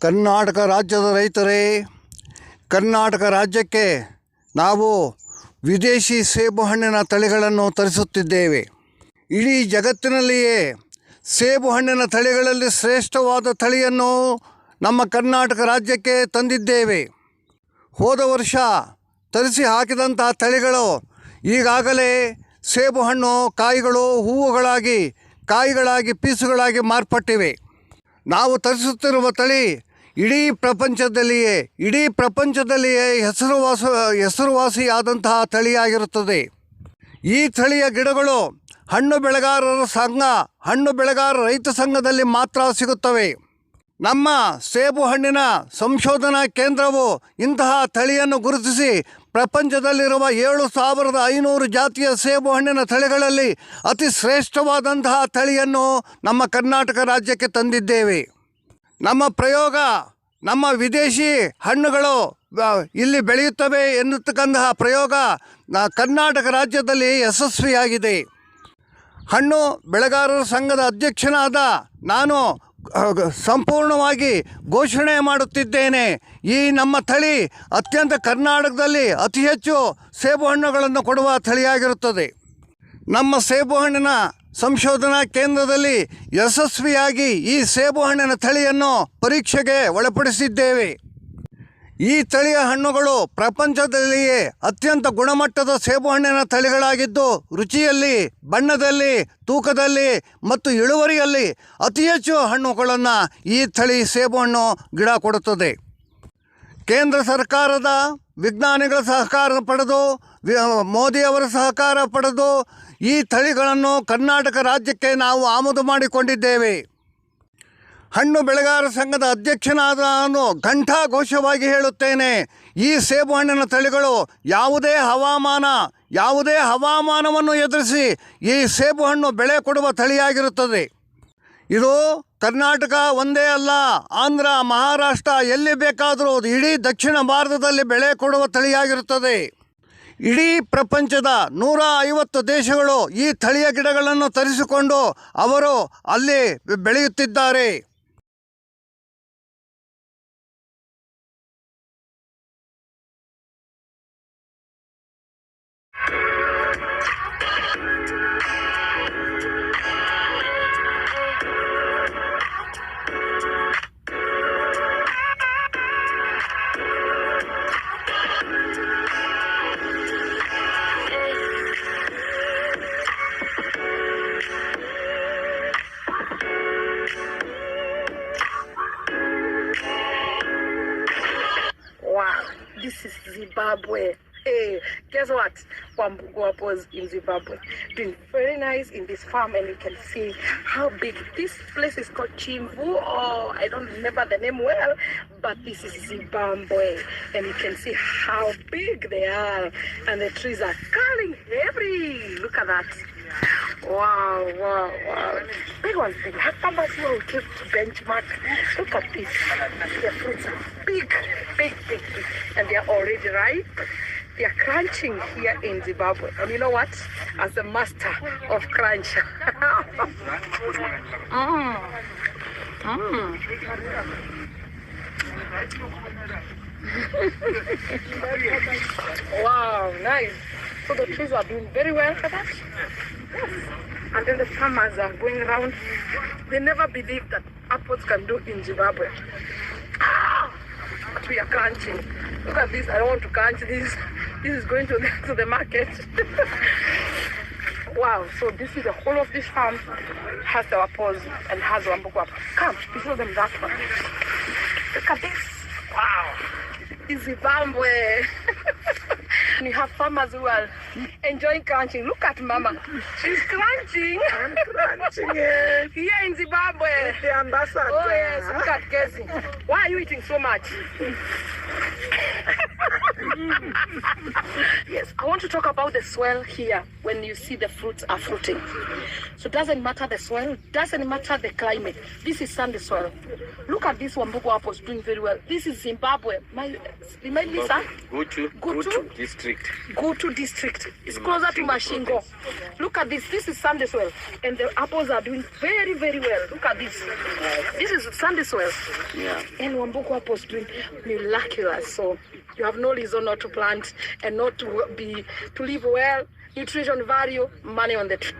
ಕರ್ನಾಟಕ ರಾಜ್ಯದ ರೈತರೇ, ಕರ್ನಾಟಕ ರಾಜ್ಯಕ್ಕೆ ನಾವು ವಿದೇಶಿ ಸೇಬು ಹಣ್ಣಿನ ತಳಿಗಳನ್ನು ತರಿಸುತ್ತಿದ್ದೇವೆ. ಇಡೀ ಜಗತ್ತಿನಲ್ಲಿಯೇ ಸೇಬು ಹಣ್ಣಿನ ತಳಿಗಳಲ್ಲಿ ಶ್ರೇಷ್ಠವಾದ ತಳಿಯನ್ನು ನಮ್ಮ ಕರ್ನಾಟಕ ರಾಜ್ಯಕ್ಕೆ ತಂದಿದ್ದೇವೆ. ಹೋದ ವರ್ಷ ತರಿಸಿ ಹಾಕಿದಂಥ ತಳಿಗಳು ಈಗಾಗಲೇ ಸೇಬು ಹಣ್ಣು ಕಾಯಿಗಳು ಹೂವುಗಳಾಗಿ, ಕಾಯಿಗಳಾಗಿ, ಪೀಸುಗಳಾಗಿ ಮಾರ್ಪಟ್ಟಿವೆ. ನಾವು ತರಿಸುತ್ತಿರುವ ತಳಿ ಇಡೀ ಪ್ರಪಂಚದಲ್ಲಿಯೇ ಇಡೀ ಪ್ರಪಂಚದಲ್ಲಿಯೇ ಹೆಸರುವಾಸ, ಹೆಸರುವಾಸಿಯಾದಂತಹ ತಳಿಯಾಗಿರುತ್ತದೆ ಈ ತಳಿಯ ಗಿಡಗಳು ಹಣ್ಣು ಬೆಳೆಗಾರರ ಸಂಘ, ಹಣ್ಣು ಬೆಳೆಗಾರ ರೈತ ಸಂಘದಲ್ಲಿ ಮಾತ್ರ ಸಿಗುತ್ತವೆ. ನಮ್ಮ ಸೇಬು ಹಣ್ಣಿನ ಸಂಶೋಧನಾ ಕೇಂದ್ರವು ಇಂತಹ ತಳಿಯನ್ನು ಗುರುತಿಸಿ ಪ್ರಪಂಚದಲ್ಲಿರುವ ಏಳು ಸಾವಿರದ ಐನೂರು ಜಾತಿಯ ಸೇಬು ಹಣ್ಣಿನ ತಳಿಗಳಲ್ಲಿ ಅತಿ ಶ್ರೇಷ್ಠವಾದಂತಹ ತಳಿಯನ್ನು ನಮ್ಮ ಕರ್ನಾಟಕ ರಾಜ್ಯಕ್ಕೆ ತಂದಿದ್ದೇವೆ. ನಮ್ಮ ಪ್ರಯೋಗ, ನಮ್ಮ ವಿದೇಶಿ ಹಣ್ಣುಗಳು ಇಲ್ಲಿ ಬೆಳೆಯುತ್ತವೆ ಎನ್ನುತ್ತಕ್ಕಂತಹ ಪ್ರಯೋಗ ಕರ್ನಾಟಕ ರಾಜ್ಯದಲ್ಲಿ ಯಶಸ್ವಿಯಾಗಿದೆ. ಹಣ್ಣು ಬೆಳೆಗಾರರ ಸಂಘದ ಅಧ್ಯಕ್ಷನಾದ ನಾನು ಸಂಪೂರ್ಣವಾಗಿ ಘೋಷಣೆ ಮಾಡುತ್ತಿದ್ದೇನೆ. ಈ ನಮ್ಮ ತಳಿ ಅತ್ಯಂತ ಕರ್ನಾಟಕದಲ್ಲಿ ಅತಿ ಹೆಚ್ಚು ಸೇಬು ಹಣ್ಣುಗಳನ್ನು ಕೊಡುವ ತಳಿಯಾಗಿರುತ್ತದೆ ನಮ್ಮ ಸೇಬು ಹಣ್ಣಿನ ಸಂಶೋಧನಾ ಕೇಂದ್ರದಲ್ಲಿ ಯಶಸ್ವಿಯಾಗಿ ಈ ಸೇಬು ಹಣ್ಣಿನ ತಳಿಯನ್ನು ಪರೀಕ್ಷೆಗೆ ಒಳಪಡಿಸಿದ್ದೇವೆ. ಈ ತಳಿಯ ಹಣ್ಣುಗಳು ಪ್ರಪಂಚದಲ್ಲಿಯೇ ಅತ್ಯಂತ ಗುಣಮಟ್ಟದ ಸೇಬು ಹಣ್ಣಿನ ತಳಿಗಳಾಗಿದ್ದು, ರುಚಿಯಲ್ಲಿ, ಬಣ್ಣದಲ್ಲಿ, ತೂಕದಲ್ಲಿ ಮತ್ತು ಇಳುವರಿಯಲ್ಲಿ ಅತಿ ಹೆಚ್ಚು ಹಣ್ಣುಗಳನ್ನು ಈ ತಳಿ ಸೇಬು ಹಣ್ಣು ಗಿಡ ಕೊಡುತ್ತದೆ. ಕೇಂದ್ರ ಸರ್ಕಾರದ ವಿಜ್ಞಾನಿಗಳ ಸಹಕಾರ ಪಡೆದು ಮೋದಿಯವರ ಸಹಕಾರ ಪಡೆದು ಈ ತಳಿಗಳನ್ನು ಕರ್ನಾಟಕ ರಾಜ್ಯಕ್ಕೆ ನಾವು ಆಮದು ಮಾಡಿಕೊಂಡಿದ್ದೇವೆ. ಹಣ್ಣು ಬೆಳೆಗಾರ ಸಂಘದ ಅಧ್ಯಕ್ಷನಾದ ನಾನು ಘಂಟಾಘೋಷವಾಗಿ ಹೇಳುತ್ತೇನೆ, ಈ ಸೇಬು ಹಣ್ಣಿನ ತಳಿಗಳು ಯಾವುದೇ ಹವಾಮಾನ, ಯಾವುದೇ ಹವಾಮಾನವನ್ನು ಎದುರಿಸಿ ಈ ಸೇಬು ಹಣ್ಣು ಬೆಳೆ ಕೊಡುವ ತಳಿಯಾಗಿರುತ್ತದೆ. ಇದು ಕರ್ನಾಟಕ ಒಂದೇ ಅಲ್ಲ, ಆಂಧ್ರ, ಮಹಾರಾಷ್ಟ್ರ ಎಲ್ಲಿ ಬೇಕಾದರೂ ಇಡೀ ದಕ್ಷಿಣ ಭಾರತದಲ್ಲಿ ಬೆಳೆ ಕೊಡುವ ತಳಿಯಾಗಿರುತ್ತದೆ. ಇಡೀ ಪ್ರಪಂಚದ ನೂರ ಐವತ್ತು ದೇಶಗಳು ಈ ತಳಿಯ ಗಿಡಗಳನ್ನು ತರಿಸಿಕೊಂಡು ಅವರು ಅಲ್ಲಿ ಬೆಳೆಯುತ್ತಿದ್ದಾರೆ. This is Zimbabwe. Hey, guess what? Wambugu was in Zimbabwe. Doing very nice in this farm, and you can see how big this place is called Chimvu, or I don't remember the name well, but this is Zimbabwe, and you can see how big they are, and the trees are curling heavy. Look at that. Wow, wow, wow. Big ones, big. How farmers will keep to benchmark. Look at this. The fruits are big, big, big, big. And they are already ripe. They are crunching here in Zimbabwe. And you know what? As a master of crunch. mm. Mm. wow, nice. So the trees are doing very well for that. And then the farmers are going around. They never believed that apples can do in Zimbabwe. Ah! But we are crunching. Look at this. I don't want to crunch this. This is going to the, to the market. wow. So this is the whole of this farm has the apples and has Wambugu apple. Come, show them that one. Look at this. Wow. It's Zimbabwe. and you have farmers who are enjoying crunching. Look at Mama. She's crunching. I'm crunching it. Eh? Here in Zimbabwe. The ambassador. Oh yes, look at Casey. Why are you eating so much? yes, want to talk about the soil here when you see the fruits are fruiting. So it doesn't matter the soil, doesn't matter the climate. This is sandy soil. Look at this Wambugu apples doing very well. This is Zimbabwe. My, remind me, sir? Gutu, Gutu? Gutu district. Gutu district. It's closer to Mashingo. Look at this. This is sandy soil. And the apples are doing very, very well. Look at this. This is sandy soil. Yeah. And Wambugu apples doing miraculous. So you have no reason not to plant and not to be to live well. Nutrition value, money on the tree.